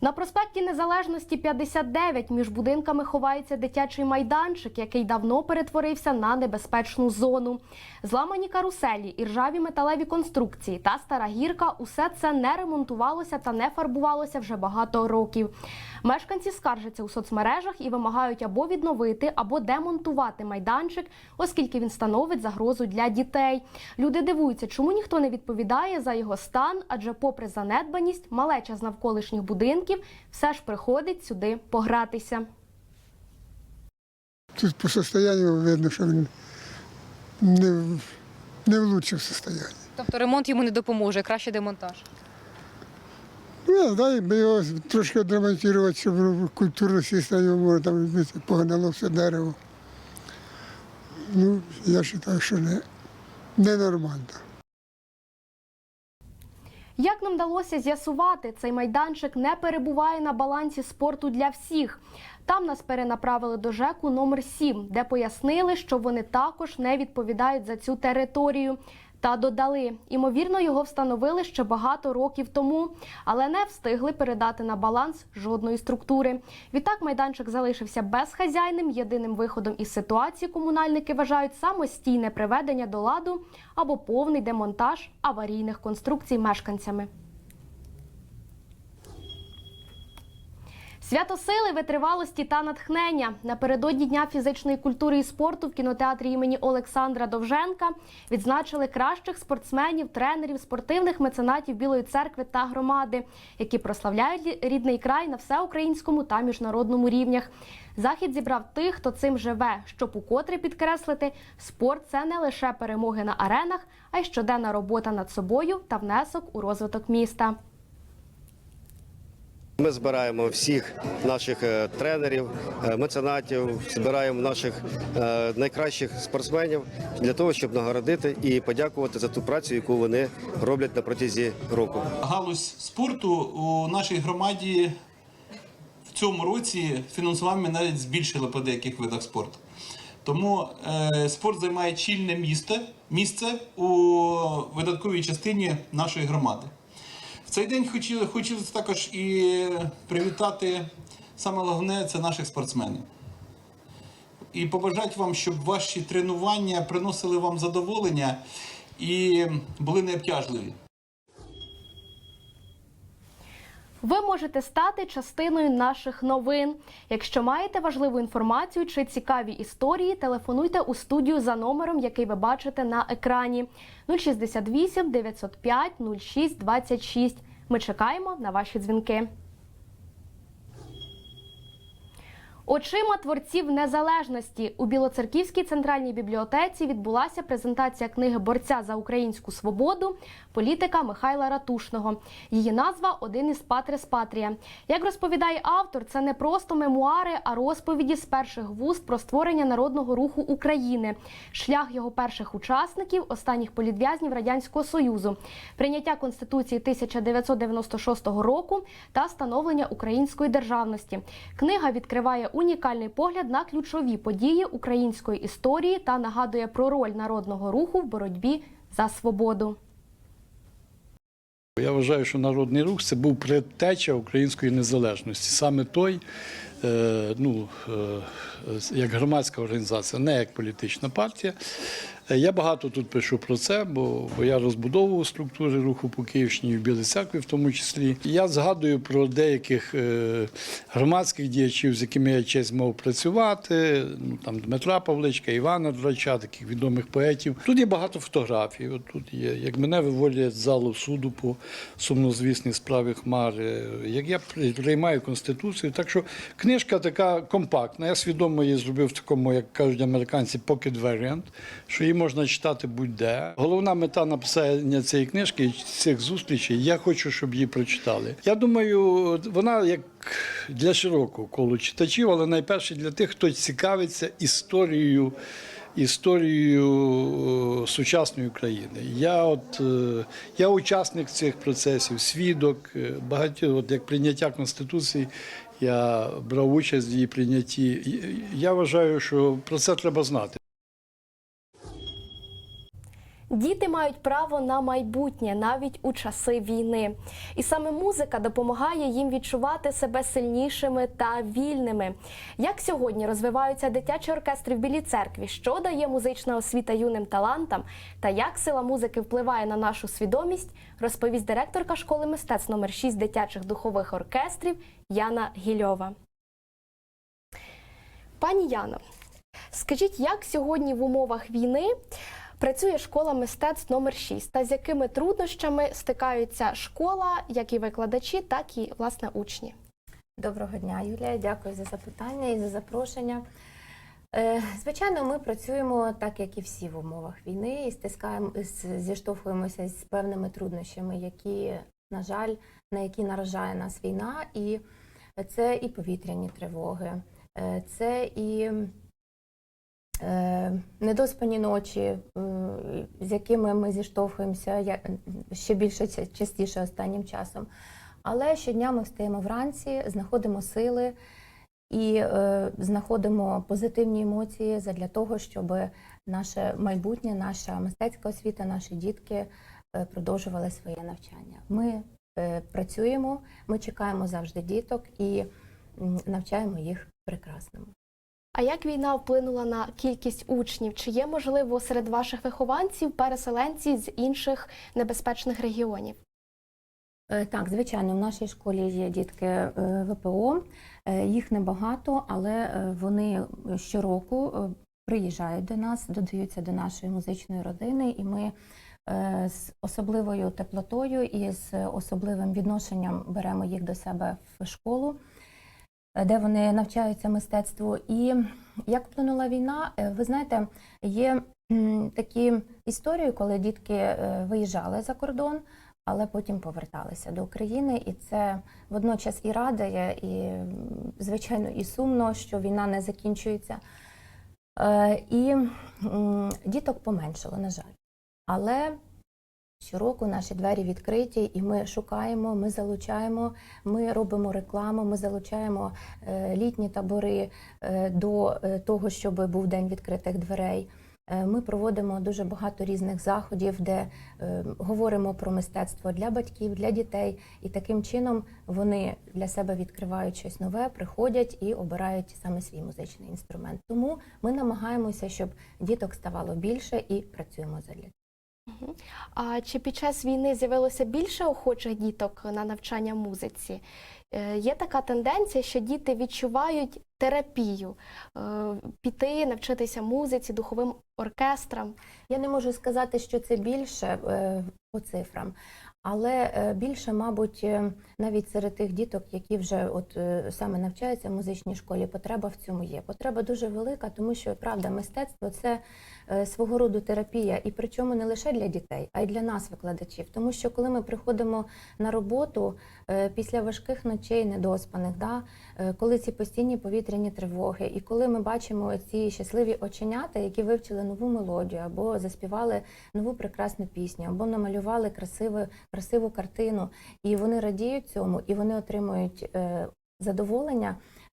На проспекті Незалежності 59 між будинками ховається дитячий майданчик, який давно перетворився на небезпечну зону. Зламані каруселі, і ржаві металеві конструкції та стара гірка усе це не ремонтувалося та не фарбувалося вже багато років. Мешканці скаржаться у соцмережах і вимагають або відновити, або демонтувати майданчик, оскільки він становить загрозу для дітей. Люди дивуються, чому ніхто не відповідає за його стан, адже, попри занедбаність, малеча з навколишніх будинків все ж приходить сюди погратися. Тут по состоянию видно, що він не, в- не в лучшому состоянии. Тобто ремонт йому не допоможе, краще демонтаж. Ну, дай би його трошки відремонтувати, щоб культурно сісти на ньому, там погнало все дерево. Ну, я вважаю, що не, ненормально. Як нам вдалося з'ясувати, цей майданчик не перебуває на балансі спорту для всіх. Там нас перенаправили до ЖЕКу номер 7, де пояснили, що вони також не відповідають за цю територію. Та додали, імовірно, його встановили ще багато років тому, але не встигли передати на баланс жодної структури. Відтак майданчик залишився безхазяйним. Єдиним виходом із ситуації комунальники вважають самостійне приведення до ладу або повний демонтаж аварійних конструкцій мешканцями. Свято сили, витривалості та натхнення напередодні дня фізичної культури і спорту в кінотеатрі імені Олександра Довженка відзначили кращих спортсменів, тренерів, спортивних меценатів Білої церкви та громади, які прославляють рідний край на всеукраїнському та міжнародному рівнях. Захід зібрав тих, хто цим живе, щоб укотре підкреслити, спорт це не лише перемоги на аренах, а й щоденна робота над собою та внесок у розвиток міста. Ми збираємо всіх наших е, тренерів, е, меценатів, збираємо наших е, найкращих спортсменів для того, щоб нагородити і подякувати за ту працю, яку вони роблять на протязі року. Галузь спорту у нашій громаді в цьому році фінансування навіть збільшили по деяких видах спорту. Тому спорт займає чільне місце, місце у видатковій частині нашої громади. В цей день хотіли, хотілося також і привітати саме головне це наших спортсменів. І побажати вам, щоб ваші тренування приносили вам задоволення і були необтяжливі. Ви можете стати частиною наших новин. Якщо маєте важливу інформацію чи цікаві історії, телефонуйте у студію за номером, який ви бачите на екрані 068 905 06 26. Ми чекаємо на ваші дзвінки. Очима творців незалежності у Білоцерківській центральній бібліотеці відбулася презентація книги борця за українську свободу політика Михайла Ратушного. Її назва Один із Патрес Патрія. Як розповідає автор, це не просто мемуари, а розповіді з перших вуст про створення народного руху України, шлях його перших учасників, останніх політв'язнів радянського союзу, прийняття конституції 1996 року та становлення української державності. Книга відкриває унікальний погляд на ключові події української історії та нагадує про роль народного руху в боротьбі за свободу. Я вважаю, що народний рух це був предтеча української незалежності. Саме той, е, ну, е, як громадська організація, не як політична партія. Е, Я багато тут пишу про це, бо, я розбудовував структури руху по Київщині, в Білій церкві в тому числі. Я згадую про деяких е, громадських діячів, з якими я честь мав працювати. Ну, там Дмитра Павличка, Івана Драча, таких відомих поетів. Тут є багато фотографій. От тут є, як мене виводять з залу суду по сумнозвісній справі Хмари, як я приймаю конституцію. Так що книжка така компактна. Я свідомо її зробив в такому, як кажуть американці, pocket variant, що її можна читати будь-де. Головна мета написання цієї книжки цих зустрічей. Я хочу, щоб її прочитали. Я думаю, вона як для широкого колу читачів, але найперше для тих, хто цікавиться історією. Історією е, сучасної України. Я от е, я учасник цих процесів, свідок е, багатьох, от як прийняття конституції. Я брав участь в її прийнятті. Я вважаю, що про це треба знати. Діти мають право на майбутнє навіть у часи війни, і саме музика допомагає їм відчувати себе сильнішими та вільними. Як сьогодні розвиваються дитячі оркестри в Білій церкві, що дає музична освіта юним талантам, та як сила музики впливає на нашу свідомість, розповість директорка школи мистецтв номер 6 дитячих духових оркестрів Яна Гільова. Пані Яно, скажіть, як сьогодні в умовах війни працює школа мистецтв номер 6 та з якими труднощами стикаються школа, як і викладачі, так і власне учні? Доброго дня, Юлія. Дякую за запитання і за запрошення. Е, Звичайно, ми працюємо так, як і всі в умовах війни, і стискаємо зіштовхуємося з певними труднощами, які, на жаль, на які наражає нас війна, і це і повітряні тривоги, е, це і недоспані ночі, е, з якими ми зіштовхуємося я- ще більше частіше останнім часом. Але щодня ми встаємо вранці, знаходимо сили і е, знаходимо позитивні емоції для того, щоб наше майбутнє, наша мистецька освіта, наші дітки е, продовжували своє навчання. Ми е, працюємо, ми чекаємо завжди діток і навчаємо їх прекрасному. А як війна вплинула на кількість учнів? Чи є можливо серед ваших вихованців переселенці з інших небезпечних регіонів? Е, Так, звичайно, в нашій школі є дітки е, ВПО, Е, їх небагато, але вони щороку приїжджають до нас, додаються до нашої музичної родини, і ми з особливою теплотою і з особливим відношенням беремо їх до себе в школу, де вони навчаються мистецтву. І як вплинула війна, е, ви знаєте, є такі історії, коли дітки е, виїжджали за кордон але потім поверталися до України, і це водночас і радує, і звичайно і сумно, що війна не закінчується. Е, І діток поменшало, на жаль. Але щороку наші двері відкриті, і ми шукаємо, ми залучаємо, ми робимо рекламу, ми залучаємо е, літні табори е, до е, того, щоб був день відкритих дверей. Ми проводимо дуже багато різних заходів, де говоримо про мистецтво для батьків, для дітей, і таким чином вони для себе відкривають щось нове, приходять і обирають саме свій музичний інструмент. Тому ми намагаємося, щоб діток ставало більше і працюємо задля. А чи під час війни з'явилося більше охочих діток на навчання музиці? Е, Є така тенденція, що діти відчувають терапію, е, піти, навчитися музиці, духовим оркестрам. Я не можу сказати, що це більше е, по цифрам, але е, більше, мабуть, е, навіть серед тих діток, які вже от е, саме навчаються в музичній школі, потреба в цьому є. Потреба дуже велика, тому що правда, мистецтво це свого роду терапія, і причому не лише для дітей, а й для нас, викладачів. Тому що коли ми приходимо на роботу після важких ночей, недоспаних, да, коли ці постійні повітряні тривоги, і коли ми бачимо ці щасливі оченята, які вивчили нову мелодію, або заспівали нову прекрасну пісню, або намалювали красиву, красиву картину, і вони радіють цьому, і вони отримують е, задоволення,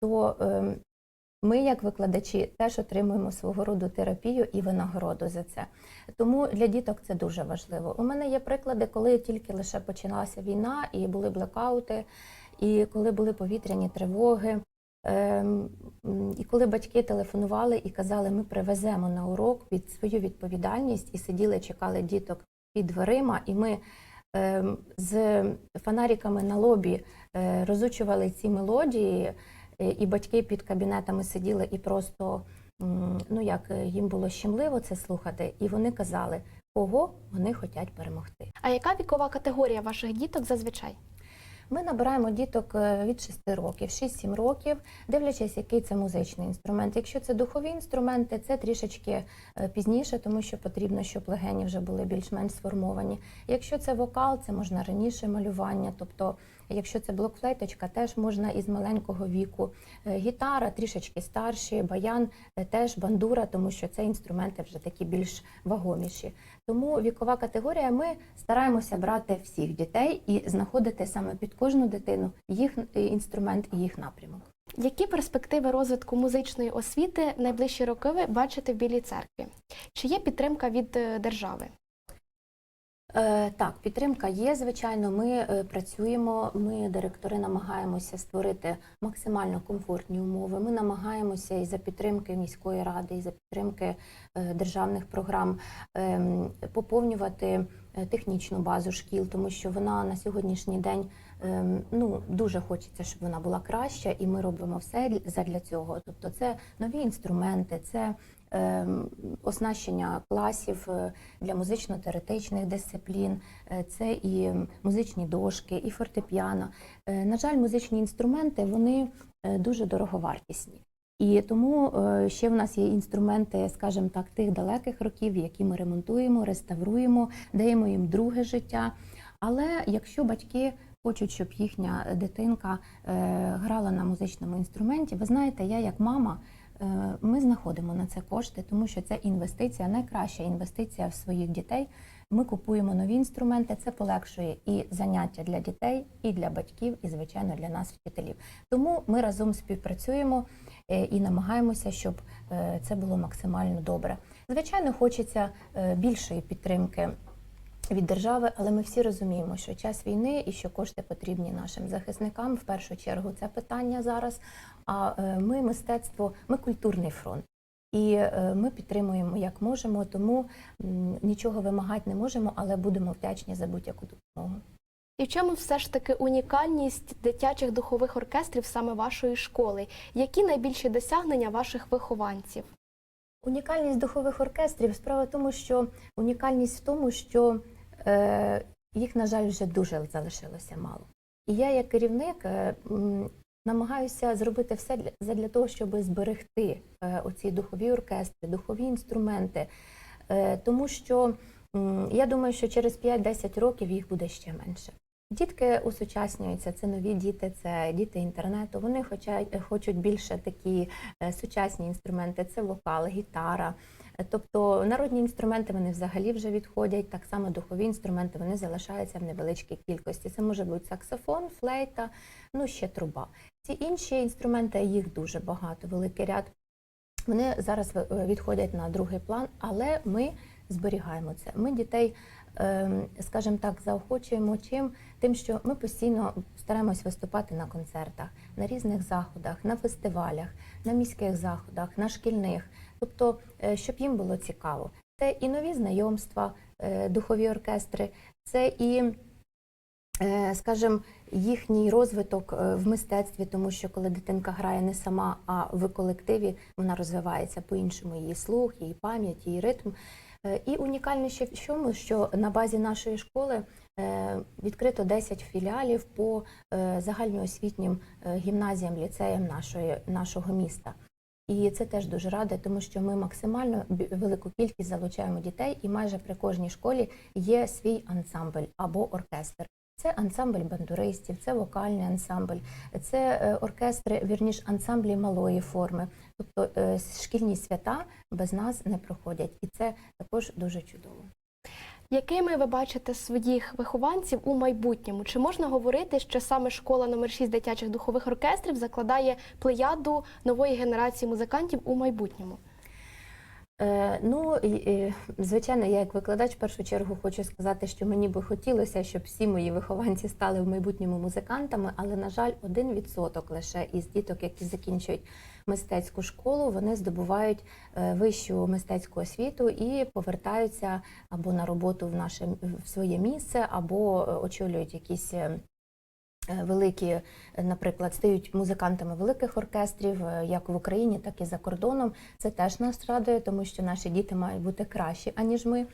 то е, ми, як викладачі, теж отримуємо свого роду терапію і винагороду за це. Тому для діток це дуже важливо. У мене є приклади, коли тільки лише починалася війна, і були блекаути, і коли були повітряні тривоги. Ем, І коли батьки телефонували і казали, ми привеземо на урок під свою відповідальність і сиділи, чекали діток під дверима, і ми з фонариками на лобі е, розучували ці мелодії, е, і батьки під кабінетами сиділи і просто ну як їм було щемливо це слухати, і вони казали, кого вони хочуть перемогти. А яка вікова категорія ваших діток зазвичай? Ми набираємо діток е, від 6 років, 6-7 років, дивлячись, який це музичний інструмент. Якщо це духові інструменти, це трішечки е, пізніше, тому що потрібно, щоб легені вже були більш-менш сформовані. Якщо це вокал, це можна раніше малювання. Тобто, якщо це блокфлейточка, теж можна із маленького віку. Е, Гітара трішечки старші, баян е, теж бандура, тому що це інструменти вже такі більш вагоміші. Тому вікова категорія ми стараємося брати всіх дітей і знаходити саме під кожну дитину їх е, інструмент і їх напрямок. Які перспективи розвитку музичної освіти найближчі роки ви бачите в Білій церкві? Чи є підтримка від держави? Е, Так, підтримка є. Звичайно, ми е, працюємо. Ми, директори, намагаємося створити максимально комфортні умови. Ми намагаємося і за підтримки міської ради, і за підтримки е, державних програм ем, поповнювати технічну базу шкіл, тому що вона на сьогоднішній день ем, ну дуже хочеться, щоб вона була краща, і ми робимо все для- задля цього. Тобто, це нові інструменти, це оснащення класів е, для музично-теоретичних дисциплін, е, це і музичні дошки, і фортепіано. Е, На жаль, музичні інструменти вони дуже дороговартісні. І тому ще в нас є інструменти, скажімо так, тих далеких років, які ми ремонтуємо, реставруємо, даємо їм друге життя. Але якщо батьки хочуть, щоб їхня дитинка грала на музичному інструменті, ви знаєте, я як мама. Е, Ми знаходимо на це кошти, тому що це інвестиція, найкраща інвестиція в своїх дітей. Ми купуємо нові інструменти, це полегшує і заняття для дітей, і для батьків, і звичайно для нас, вчителів. Тому ми разом співпрацюємо е, і намагаємося, щоб е, це було максимально добре. Звичайно, хочеться більшої підтримки від держави, але ми всі розуміємо, що час війни і що кошти потрібні нашим захисникам. В першу чергу це питання зараз. А е, ми мистецтво, ми культурний фронт. І е, ми підтримуємо як можемо, тому нічого вимагати не можемо, але будемо вдячні за будь-яку допомогу. І в чому все ж таки унікальність дитячих духових оркестрів саме вашої школи? Які найбільші досягнення ваших вихованців? Унікальність духових оркестрів справа в тому, що унікальність в тому, що їх, на жаль, вже дуже залишилося мало. І я, як керівник, е, намагаюся зробити все для, того, щоб зберегти е, оці духові оркестри, духові інструменти. Е, тому що я думаю, що через 5-10 років їх буде ще менше. Дітки усучаснюються, це нові діти, це діти інтернету. Вони хочуть, більше такі е, сучасні інструменти, це вокал, гітара. Тобто народні інструменти вони взагалі вже відходять. Так само духові інструменти вони залишаються в невеличкій кількості. Це може бути саксофон, флейта, ну ще труба. Ці інші інструменти їх дуже багато, великий ряд. Вони зараз е, відходять на другий план, але ми зберігаємо це. Ми дітей, скажімо так, заохочуємо чим тим, що ми постійно стараємось виступати на концертах, на різних заходах, на фестивалях, на міських заходах, на шкільних. Тобто, е, щоб їм було цікаво. Це і нові знайомства, е, духові оркестри, це і е, скажімо, їхній розвиток в мистецтві, тому що коли дитинка грає не сама, а в колективі, вона розвивається по-іншому її слух, її пам'ять, її ритм. Е, І унікальне ще в чому, що на базі нашої школи е, відкрито 10 філіалів по е, загальноосвітнім гімназіям, ліцеям нашої, нашого міста. І це теж дуже радує, тому що ми максимально велику кількість залучаємо дітей, і майже при кожній школі є свій ансамбль або оркестр. Це ансамбль бандуристів, це вокальний ансамбль, це е, оркестри, вірніш, ансамблі малої форми. Тобто е, шкільні свята без нас не проходять, і це також дуже чудово. Якими ви бачите своїх вихованців у майбутньому? Чи можна говорити, що саме школа номер 6 дитячих духових оркестрів закладає плеяду нової генерації музикантів у майбутньому? Е, Ну, і, звичайно, я як викладач в першу чергу хочу сказати, що мені би хотілося, щоб всі мої вихованці стали в майбутньому музикантами, але, на жаль, один відсоток лише із діток, які закінчують мистецьку школу, вони здобувають е, вищу мистецьку освіту і повертаються або на роботу в наше в своє місце, або е, очолюють якісь. Е, Великі, е, наприклад, стають музикантами великих оркестрів, е, як в Україні, так і за кордоном. Це теж нас радує, тому що наші діти мають бути кращі, аніж ми.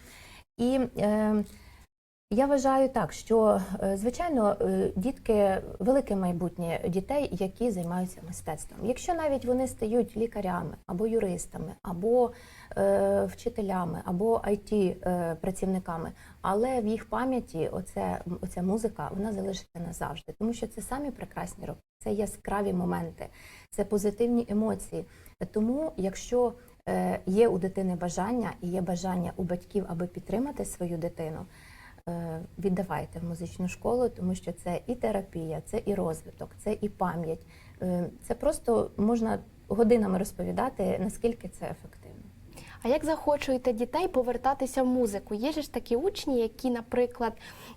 І е, я вважаю так, що е, звичайно е, дітки велике майбутнє дітей, які займаються мистецтвом. Якщо навіть вони стають лікарями або юристами, або е, вчителями, або it працівниками, але в їх пам'яті оце, оця музика вона залишиться назавжди, тому що це самі прекрасні роки, це яскраві моменти, це позитивні емоції. Тому, якщо е, є у дитини бажання і є бажання у батьків, аби підтримати свою дитину, е, віддавайте в музичну школу, тому що це і терапія, це і розвиток, це і пам'ять. Е, Це просто можна годинами розповідати, наскільки це ефективно. А як заохочуєте дітей повертатися в музику? Є ж такі учні, які, наприклад,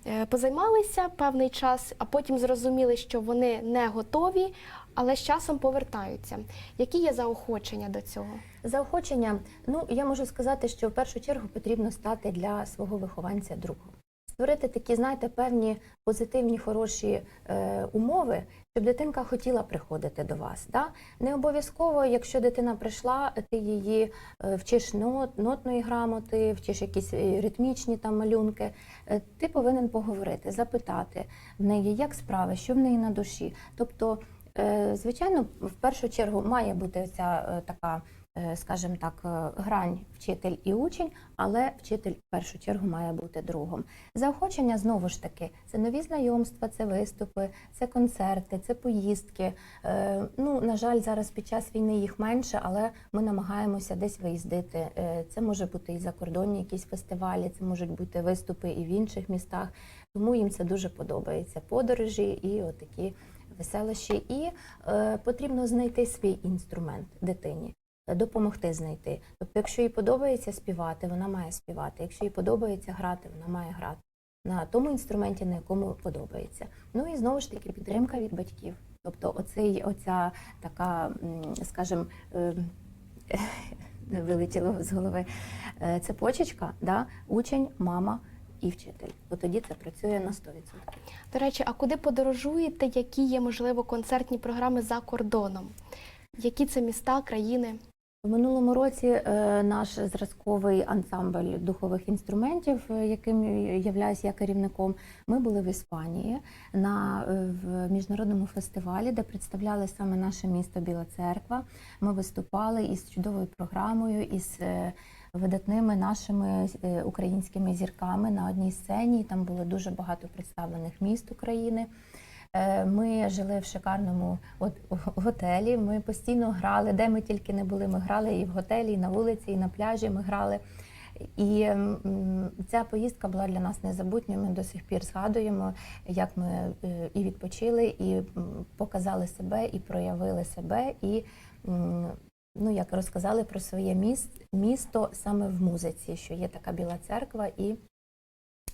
е, позаймалися певний час, а потім зрозуміли, що вони не готові, але з часом повертаються. Які є заохочення до цього? Заохочення, ну я можу сказати, що в першу чергу потрібно стати для свого вихованця другом. Створити такі, знаєте, певні позитивні, хороші е, умови, щоб дитинка хотіла приходити до вас. Да? Не обов'язково, якщо дитина прийшла, ти її е, вчиш нот, нотної грамоти, вчиш якісь е, ритмічні там малюнки. Е, ти повинен поговорити, запитати в неї, як справи, що в неї на душі. Тобто, е, звичайно, в першу чергу має бути ця е, така скажімо так, е, грань вчитель і учень, але вчитель в першу чергу має бути другом. Заохочення знову ж таки це нові знайомства, це виступи, це концерти, це поїздки. Е, Ну, на жаль, зараз під час війни їх менше, але ми намагаємося десь виїздити. Е, Це може бути і закордонні якісь фестивалі, це можуть бути виступи і в інших містах. Тому їм це дуже подобається. Подорожі і отакі веселощі. І е, потрібно знайти свій інструмент дитині допомогти знайти. Тобто, якщо їй подобається співати, вона має співати. Якщо їй подобається грати, вона має грати на тому інструменті, на якому подобається. Ну і знову ж таки підтримка від батьків. Тобто, оцей, оця така, скажімо, е, вилетіло з голови е, цепочечка, да? учень, мама і вчитель. От тоді це працює на 100%. До речі, а куди подорожуєте? Які є, можливо, концертні програми за кордоном? Які це міста, країни? В минулому році е, наш зразковий ансамбль духових інструментів, е, яким являюсь я керівником, ми були в Іспанії на е, в міжнародному фестивалі, де представляли саме наше місто Біла Церква. Ми виступали із чудовою програмою, із видатними нашими українськими зірками на одній сцені. Там було дуже багато представлених міст України. Е, Ми жили в шикарному от, готелі. Ми постійно грали, де ми тільки не були. Ми грали і в готелі, і на вулиці, і на пляжі. Ми грали. І ця поїздка була для нас незабутньою. Ми до сих пір згадуємо, як ми е, і відпочили, і показали себе, і проявили себе, і ну як розказали про своє міс- місто саме в музиці, що є така біла церква і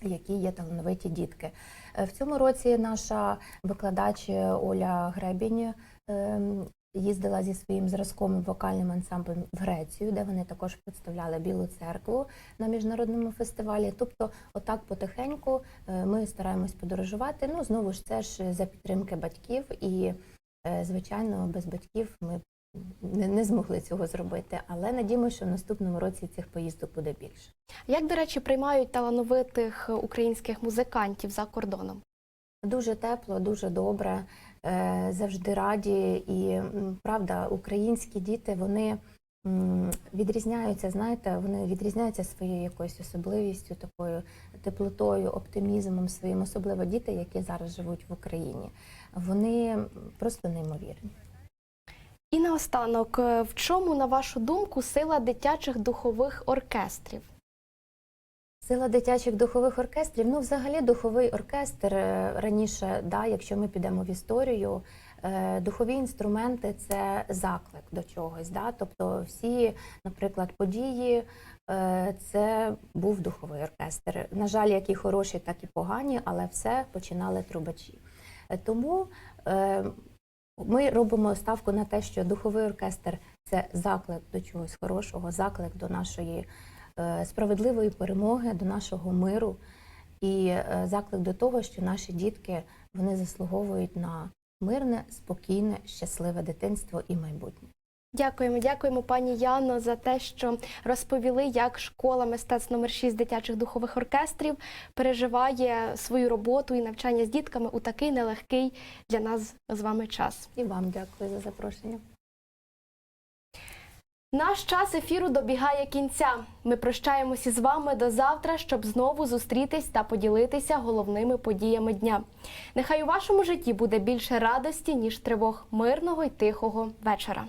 які є талановиті дітки. Е, В цьому році наша викладач Оля Гребінь ем, їздила зі своїм зразковим вокальним ансамблем в Грецію, де вони також представляли Білу церкву на міжнародному фестивалі. Тобто, отак потихеньку е, ми стараємось подорожувати. Ну знову ж це ж за підтримки батьків, і е, звичайно, без батьків ми не, не змогли цього зробити. Але надіємося, що в наступному році цих поїздок буде більше. Як, до речі, приймають талановитих українських музикантів за кордоном? Дуже тепло, дуже добре, е, завжди раді. І правда, українські діти вони відрізняються, знаєте, вони відрізняються своєю якоюсь особливістю, такою теплотою, оптимізмом своїм, особливо діти, які зараз живуть в Україні. Вони просто неймовірні. І наостанок, е, в чому, на вашу думку, сила дитячих духових оркестрів? Сила дитячих духових оркестрів. Ну, взагалі, духовий оркестр е, раніше, да, якщо ми підемо в історію, е, духові інструменти це заклик до чогось. Да? Тобто, всі, наприклад, події це був духовий оркестр. На жаль, як і хороші, так і погані, але все починали трубачі. Тому ми робимо ставку на те, що духовий оркестр це заклик до чогось хорошого, заклик до нашої е, справедливої перемоги, до нашого миру і е, заклик до того, що наші дітки вони заслуговують на мирне, спокійне, щасливе дитинство і майбутнє. Дякуємо, дякуємо, пані Яно, за те, що розповіли, як школа мистецтв номер 6 дитячих духових оркестрів переживає свою роботу і навчання з дітками у такий нелегкий для нас з вами час. І вам дякую за запрошення. Наш час ефіру добігає кінця. Ми прощаємося з вами до завтра, щоб знову зустрітись та поділитися головними подіями дня. Нехай у вашому житті буде більше радості, ніж тривог, мирного й тихого вечора.